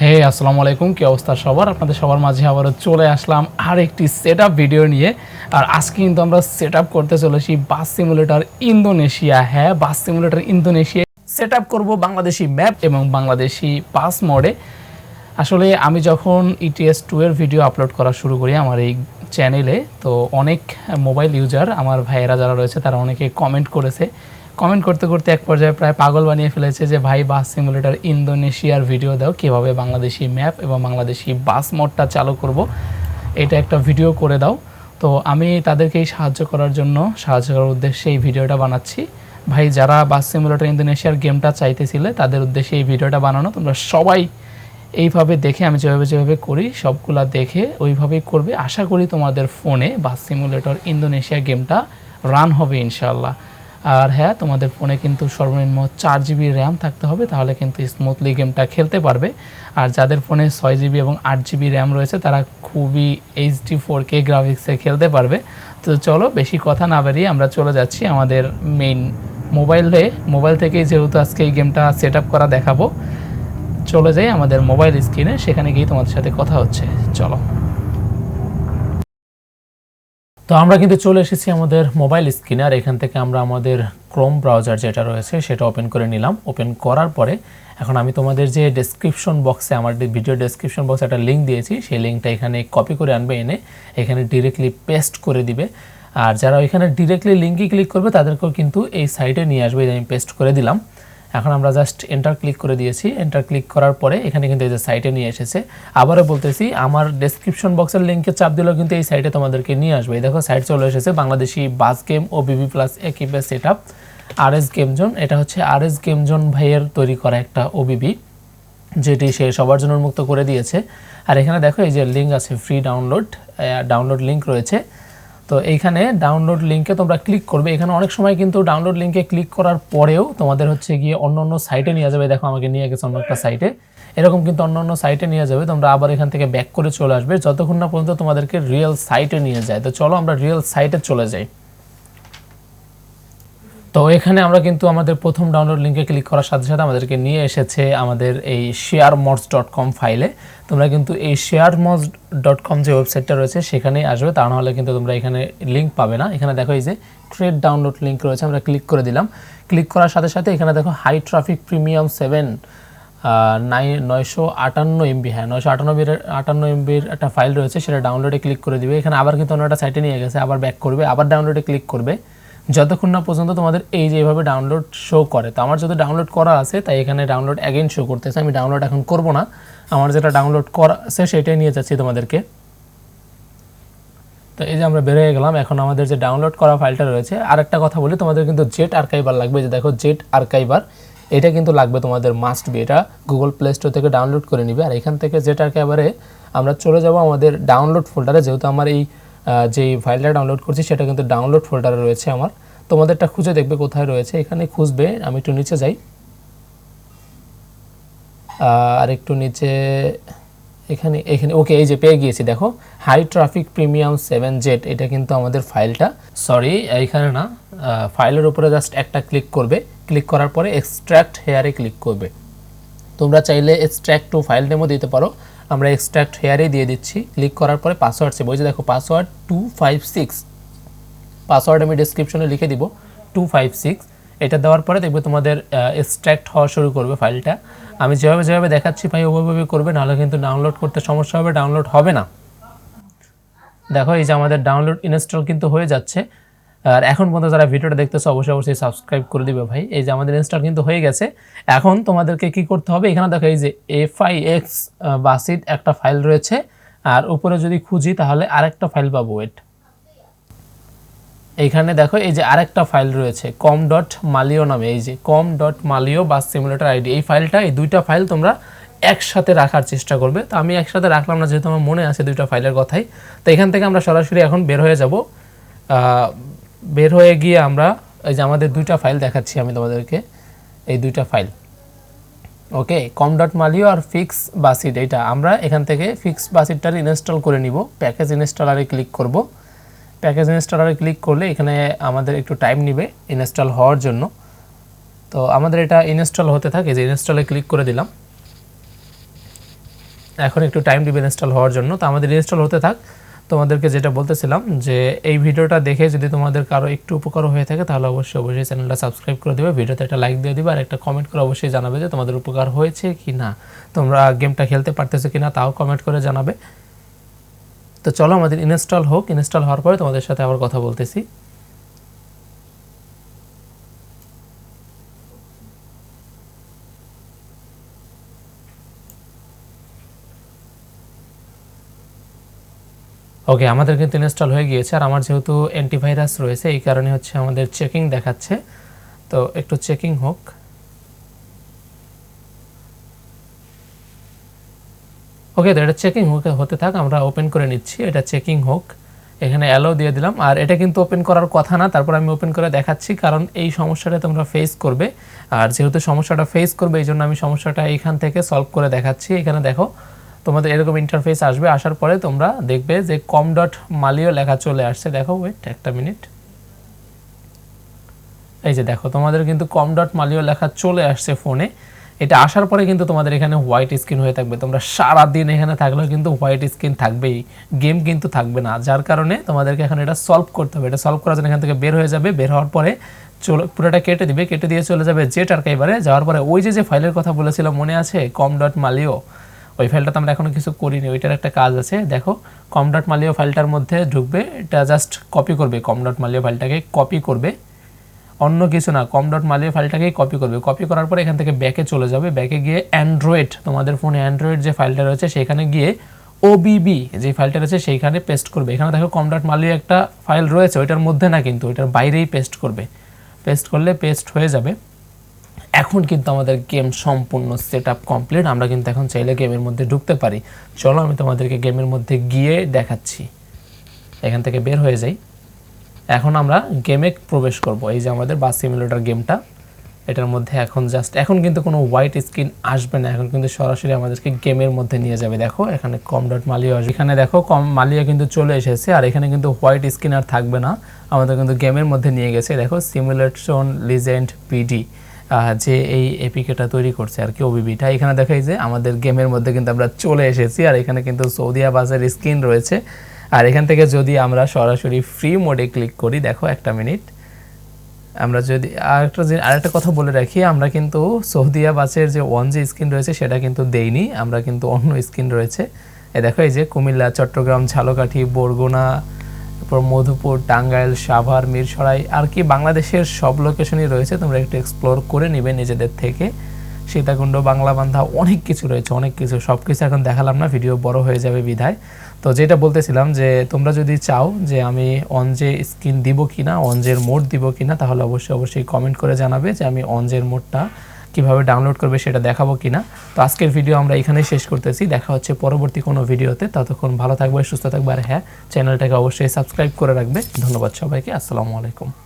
হে, আসসালামু আলাইকুম, কি অবস্থা সবার? আপনাদের সবার মাঝে আবারও চলে আসলাম আর একটি সেট ভিডিও নিয়ে। আর আজকে কিন্তু আমরা সেট করতে চলেছি বাস সিমুলেটর ইন্দোনেশিয়া হ্যাঁ bus simulator Indonesia set up করব বাংলাদেশি ম্যাপ এবং বাংলাদেশি পাস মোডে আসলে আমি যখন E ইটিএস টু এর ভিডিও আপলোড করা শুরু করি আমার এই চ্যানেলে তো অনেক মোবাইল ইউজার আমার ভাইয়েরা যারা রয়েছে তারা অনেকে কমেন্ট করেছে। কমেন্ট করতে করতে এক পর্যায়ে প্রায় পাগল বানিয়ে ফেলেছে যে, ভাই বাস সিমুলেটর ইন্দোনেশিয়ার ভিডিও দাও, কীভাবে বাংলাদেশি ম্যাপ এবং বাংলাদেশি বাস মোডটা চালু করব। এটা একটা ভিডিও করে দাও। তো আমি তাদেরকেই সাহায্য করার জন্য, সাহায্য করার উদ্দেশ্যে এই ভিডিওটা বানাচ্ছি। ভাই, যারা বাস সিমুলেটর ইন্দোনেশিয়ার গেমটা চাইতেছিলে, তাদের উদ্দেশ্যে এই ভিডিওটা বানানো। তোমরা সবাই এইভাবে দেখে, আমি যেভাবে যেভাবে করি, সবগুলা দেখে ওইভাবেই করবে। আশা করি তোমাদের ফোনে বাস সিমুলেটর ইন্দোনেশিয়া গেমটা রান হবে ইনশাল্লাহ আর হ্যাঁ তোমাদের ফোনে কিন্তু সর্বনিম্ন চার জিবি র্যাম থাকতে হবে, তাহলে কিন্তু স্মুথলি গেমটা খেলতে পারবে। আর যাদের ফোনে ছয় জিবি এবং আট জিবি র্যাম রয়েছে, তারা খুবই এইচডি ফোর কে গ্রাফিক্সে খেলতে পারবে। তো চলো, বেশি কথা না বাড়িয়ে আমরা চলে যাচ্ছি আমাদের মেইন মোবাইলে মোবাইল থেকেই যেহেতু আজকে এই গেমটা সেট আপ করা দেখাবো, চলে যাই আমাদের মোবাইল স্ক্রিনে সেখানে গিয়ে তোমাদের সাথে কথা হচ্ছে। চলো। তো আমরা কিন্তু চলে এসেছি আমাদের মোবাইল স্ক্রিনে আর এখান থেকে আমরা আমাদের ক্রোম ব্রাউজার যেটা রয়েছে, সেটা ওপেন করে নিলাম। ওপেন করার পরে এখন আমি তোমাদের যে ডেসক্রিপশন বক্সে আমার ভিডিও ডেসক্রিপশন বক্সে একটা লিঙ্ক দিয়েছি, সেই লিঙ্কটা এখানে কপি করে আনবে, এনে এখানে ডিরেক্টলি পেস্ট করে দিবে। আর যারা ওইখানে ডিরেক্টলি লিঙ্কে ক্লিক করবে, তাদেরকেও কিন্তু এই সাইটে নিয়ে আসবে আমি পেস্ট করে দিলাম। এখন আমরা জাস্ট এন্টার ক্লিক করে দিয়েছি। এন্টার ক্লিক করার পরে এখানে কিন্তু এই যে সাইটে নিয়ে এসেছে। আবারও বলতেছি, আমার ডেসক্রিপশন বক্সের লিঙ্কে চাপ দিলেও কিন্তু এই সাইটে তোমাদেরকে নিয়ে আসবে। এই দেখো সাইট চলে এসেছে, Bangladeshi bus game O BB plus একিপে set up আর এস গেম জোন এটা হচ্ছে আর এস গেম জোন ভাইয়ের তৈরি করা একটা ওবিবি যেটি সে সবার জন্য উন্মুক্ত করে দিয়েছে। আর এখানে দেখো, এই যে লিঙ্ক আছে ফ্রি ডাউনলোড ডাউনলোড লিঙ্ক রয়েছে। তো এইখানে ডাউনলোড লিঙ্কে তোমরা ক্লিক করবে। এখানে অনেক সময় কিন্তু ডাউনলোড লিঙ্কে ক্লিক করার পরেও তোমাদের হচ্ছে গিয়ে অন্য অন্য সাইটে নিয়ে যাবে। দেখো, আমাকে নিয়ে গেছে অন্য একটা সাইটে এরকম কিন্তু অন্য অন্য সাইটে নিয়ে যাবে। তোমরা আবার এখান থেকে ব্যাক করে চলে আসবে। যতক্ষণ না পর্যন্ত তোমাদেরকে রিয়েল সাইটে নিয়ে যায়। তো চলো আমরা রিয়েল সাইটে চলে যাই। তো এখানে আমরা কিন্তু আমাদের প্রথম ডাউনলোড লিঙ্কে ক্লিক করার সাথে সাথে আমাদেরকে নিয়ে এসেছে আমাদের এই শেয়ার মডস ডট কম ফাইলে তোমরা কিন্তু এই শেয়ার মডস ডট কম যে ওয়েবসাইটটা রয়েছে সেখানেই আসবে, তা নাহলে কিন্তু তোমরা এখানে লিঙ্ক পাবে না। এখানে দেখো এই যে ট্রেড ডাউনলোড লিঙ্ক রয়েছে, আমরা ক্লিক করে দিলাম। ক্লিক করার সাথে সাথে এখানে দেখো হাই ট্রাফিক প্রিমিয়াম সেভেন নাই নয়শো আটান্ন এমবি হ্যাঁ নয়শো আটানব্বই আটান্ন এমবির একটা ফাইল রয়েছে, সেটা ডাউনলোডে ক্লিক করে দিবে। এখানে আবার কিন্তু অন্য একটা সাইটে নিয়ে গেছে, আবার ব্যাক করবে, আবার ডাউনলোডে ক্লিক করবে। যতক্ষণ না পর্যন্ত তোমাদের এই যে এইভাবে ডাউনলোড শো করে, তো আমার যদি ডাউনলোড করা আছে, তাই এখানে ডাউনলোড অ্যাগেন শো করতেছে। আমি ডাউনলোড এখন করব না। আমার যেটা ডাউনলোড করা আছে, সেটাই নিয়ে যাচ্ছি তোমাদেরকে। তো এই যে আমরা বেরিয়ে গেলাম। এখন আমাদের যে ডাউনলোড করা ফাইলটা রয়েছে আর একটা কথা বলি, তোমাদের কিন্তু জেট আর্কাইবার লাগবে। যে দেখো জেট আর্কাইবার এটা কিন্তু লাগবে তোমাদের মাস্ট বি এটা গুগল প্লে স্টোর থেকে ডাউনলোড করে নিবে। আর এখান থেকে জেট আর্কাইবারে আমরা চলে যাব আমাদের ডাউনলোড ফোল্ডারে যেহেতু আমার এই যে ফাইলটা ডাউনলোড করছি, সেটা কিন্তু ডাউনলোড ফোল্ডারে রয়েছে আমার। তোমাদেরটা খুঁজে দেখবে কোথায় রয়েছে, এখানে খুঁজবে, আমি একটু নিচে যাই। আর একটু নিচে, এখানে এখানে ওকে এই যে পেয়ে গিয়েছি, দেখো। High traffic premium seven Z এটা কিন্তু আমাদের ফাইলটা সরি এইখানে না ফাইলের উপরে জাস্ট একটা ক্লিক করবে। ক্লিক করার পরে এক্সট্র্যাক্ট হেয়ারে ক্লিক করবে। তোমরা চাইলে এক্সট্র্যাক্ট টু ফাইল ডেমো দিতে পারো। আমরা এক্সট্র্যাক্ট হেয়ারে দিয়ে দিচ্ছি। ক্লিক করার পরে পাসওয়ার্ড সে বলছে দেখো password two five six password আমি ডিসক্রিপশনে লিখে দিব টু ফাইভ সিক্স এটা দেওয়ার পরে দেখবে তোমাদের এক্সট্র্যাক্ট হওয়া শুরু করবে ফাইলটা আমি যেভাবে যেভাবে দেখাচ্ছি ভাই, ওভাবে করবে, নাহলে কিন্তু ডাউনলোড করতে সমস্যা হবে ডাউনলোড হবে না। দেখো, এই যে আমাদের ডাউনলোড ইনস্টল কিন্তু হয়ে যাচ্ছে। আর এখন পর্যন্ত যারা ভিডিওটা দেখতেছো, অবশ্যই অবশ্যই সাবস্ক্রাইব করে দিবে ভাই। এই যে আমাদের ইনস্টল কিন্তু হয়ে গেছে। এখন তোমাদেরকে কি করতে হবে? এখানে দেখো এই যে এফ আই এক্স বাসিড একটা ফাইল রয়েছে। আর উপরে যদি খুঁজি, তাহলে আরেকটা ফাইল পাবো ওয়েট এইখানে দেখো এই যে আরেকটা ফাইল রয়েছে কম ডট মালিও নামে। এই যে com dot Maleo bus simulator ID এই ফাইলটা এই দুইটা ফাইল তোমরা একসাথে রাখার চেষ্টা করবে। তো আমি একসাথে রাখলাম না, যেহেতু আমার মনে আছে দুইটা ফাইলের কথাই। তো এখান থেকে আমরা সরাসরি এখন বের হয়ে যাব। বের হয়ে গিয়ে আমরা এই যে আমাদের দুইটা ফাইল দেখাচ্ছি আমি তোমাদেরকে। এই দুইটা file okay com dot Maleo আর ফিক্স বাসিড এইটা আমরা এখান থেকে ফিক্স বাসিডটার ইনস্টল করে নিব। প্যাকেজ ইনস্টলারে ক্লিক করব। প্যাকেজ ইনস্টলারে ক্লিক করলে এখানে আমাদের একটু টাইম নেবে ইনস্টল হওয়ার জন্য। তো আমাদের এটা ইনস্টল হতে থাকে, যে ইনস্টলে ক্লিক করে দিলাম। এখন একটু টাইম দিবেন ইনস্টল হওয়ার জন্য। তো আমাদের ইনস্টল হতে থাক। তোমাদেরকে যেটা বলতেছিলাম যে এই ভিডিওটা দেখে যদি তোমাদের কারও একটু উপকার হয়ে থাকে, তাহলে অবশ্যই অবশ্যই চ্যানেলটা সাবস্ক্রাইব করে দেবে, ভিডিওতে একটা লাইক দিয়ে দিবে, আর একটা কমেন্ট করে অবশ্যই জানাবে যে তোমাদের উপকার হয়েছে কি না তোমরা গেমটা খেলতে পারতেছো কি না তাও কমেন্ট করে জানাবে। তো চলো আমাদের ইনস্টল হোক ইনস্টল হওয়ার পরে তোমাদের সাথে আবার কথা বলতেছি। ওকে আমাদের কিন্তু ইনস্টল হয়ে গিয়েছে আর আমার যেহেতু অ্যান্টিভাইরাস রয়েছে, এই কারণে হচ্ছে আমাদের চেকিং দেখাচ্ছে। তো একটু চেকিং হোক। ওকে তো এটা চেকিং হতে থাক, আমরা ওপেন করে নিচ্ছি, এটা চেকিং হোক। এখানে অ্যালো দিয়ে দিলাম, আর এটা কিন্তু ওপেন করার কথা না, তারপর আমি ওপেন করে দেখাচ্ছি, কারণ এই সমস্যাটা তোমরা ফেস করবে। আর যেহেতু সমস্যাটা ফেস করবে, এই জন্য আমি সমস্যাটা এইখান থেকে সলভ করে দেখাচ্ছি। এখানে দেখো তোমাদের এরকম ইন্টারফেস আসবে, আসার পরে তোমরা দেখবে যে কম ডট মালিও লেখা চলে আসছে। দেখো ওয়েট একটা মিনিট এই যে দেখো, তোমাদের কিন্তু কম ডট মালিও লেখা চলে আসছে ফোনে এটা আসার পরে কিন্তু তোমাদের এখানে হোয়াইট স্ক্রিন হয়ে থাকবে। তোমরা সারা দিন এখানে থাকলেও কিন্তু হোয়াইট স্ক্রিন থাকবেই। গেম কিন্তু থাকবে না। যার কারণে তোমাদেরকে এখানে এটা সলভ করতে হবে। এটা সলভ করার জন্য এখান থেকে বের হয়ে যাবে। বের হওয়ার পরে চলে, পুরোটা কেটে দিবে। কেটে দিয়ে চলে যাবে জেট আর্কাইভারে যাওয়ার পরে ওই যে যে ফাইলের কথা বলেছিলাম, মনে আছে? Com dot Maleo. ওই ফাইলটা তো আমরা এখনও কিছু করিনি, ওইটার একটা কাজ আছে। দেখো কম ডট মালিও ফাইলটার মধ্যে ঢুকবে, এটা জাস্ট কপি করবে কম ডট মালিও ফাইলটাকে কপি করবে। অন্য কিছু না কম ডট মালিও ফাইলটাকেই কপি করবে। কপি করার পরে এখান থেকে ব্যাকে চলে যাবে। ব্যাকে গিয়ে অ্যান্ড্রয়েড তোমাদের ফোনে অ্যান্ড্রয়েড যে ফাইলটা রয়েছে, সেখানে গিয়ে ওবিবি যে ফাইলটা রয়েছে, সেইখানে পেস্ট করবে। এখানে দেখো কম ডট মালিও একটা ফাইল রয়েছে, ওইটার মধ্যে না কিন্তু, ওইটার বাইরেই পেস্ট করবে। পেস্ট করলে পেস্ট হয়ে যাবে। এখন কিন্তু আমাদের গেম সম্পূর্ণ সেট আপ কমপ্লিট আমরা কিন্তু এখন চাইলে গেমের মধ্যে ঢুকতে পারি। চলো, আমি তোমাদেরকে গেমের মধ্যে গিয়ে দেখাচ্ছি। এখান থেকে বের হয়ে যাই। এখন আমরা গেমে প্রবেশ করব। এই যে আমাদের বাস সিমুলেটর গেমটা এটার মধ্যে এখন জাস্ট এখন কিন্তু কোনো হোয়াইট স্ক্রিন আসবে না। এখন কিন্তু সরাসরি আমাদেরকে গেমের মধ্যে নিয়ে যাবে। দেখো, এখানে কম ডট মালিয়া আসবে। এখানে দেখো কম মালিয়া কিন্তু চলে এসেছে। আর এখানে কিন্তু হোয়াইট স্ক্রিন আর থাকবে না। আমাদের কিন্তু গেমের মধ্যে নিয়ে গেছে। দেখো সিমুলেশন লিজেন্ড পিডি যে এই এপিকেটা তৈরি করছে আর কি ওবিবিটা এখানে দেখাই যে আমাদের গেমের মধ্যে কিন্তু আমরা চলে এসেছি আর এখানে কিন্তু সৌদি আবাসের স্ক্রিন রয়েছে। আর এখান থেকে যদি আমরা সরাসরি ফ্রি মোডে ক্লিক করি, দেখো একটা মিনিট আমরা যদি আরেকটা যে আরেকটা কথা বলে রাখি, আমরা কিন্তু সৌদিয়া বাসের যে ওয়ান জি স্ক্রিন রয়েছে, সেটা কিন্তু দেইনি। আমরা কিন্তু অন্য স্ক্রিন রয়েছে। এ দেখো এই যে কুমিল্লা, চট্টগ্রাম, ঝালকাঠি, বরগুনা তারপর মধুপুর, টাঙ্গাইল, সাভার, মিরসরাই, আর কি বাংলাদেশের সব লোকেশনই রয়েছে। তোমরা একটু এক্সপ্লোর করে নিবে নিজেদের থেকে। সীতাকুণ্ড বাংলা বান্ধা অনেক কিছু রয়েছে, অনেক কিছু। সব কিছু এখন দেখালাম না ভিডিও বড় হয়ে যাবে বিধায়। তো যেটা বলতেছিলাম যে, তোমরা যদি চাও যে আমি অঞ্জে স্ক্রিন দিব কি না অনজের মোড দিব কি না তাহলে অবশ্যই অবশ্যই কমেন্ট করে জানাবে যে আমি অঞ্জের মোডটা কীভাবে ডাউনলোড করবে সেটা দেখাবো কিনা। তো আজকের ভিডিও আমরা এখানেই শেষ করতেছি। দেখা হচ্ছে পরবর্তী কোনো ভিডিওতে ততক্ষণ ভালো থাকবে, সুস্থ থাকবে। আর হ্যাঁ চ্যানেলটাকে অবশ্যই সাবস্ক্রাইব করে রাখবে। ধন্যবাদ সবাইকে। আসসালামু আলাইকুম।